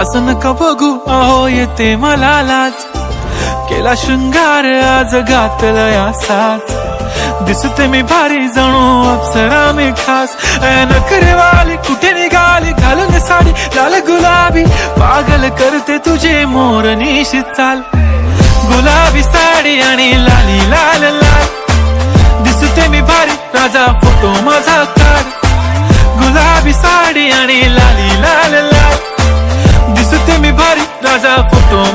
असं नका बघू अहो येते मला लाज. केला शृंगार आज घातलं असाच. दिसते मी भारी जणू अप्सरा मी खास. नखरेवाली कुठे निघाली? घालून साडी लाल गुलाबी. पागल करते तुझे मोर निशित चाल. गुलाबी साडी आणि लाली लाल लाल. दिसते मी भारी राजा फोटो माझा काढ. गुलाबी साडी आणि भारी राजा फोटो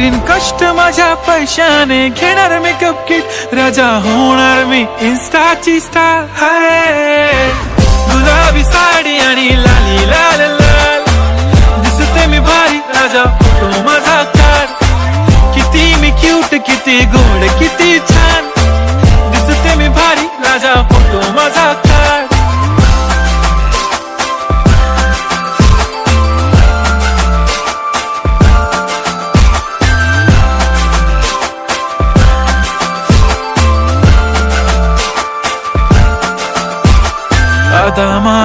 करीन कष्ट माझ्या पैशाने. घेणार मेकअप किट राजा होणार मी इन्स्टाची स्टार हाय.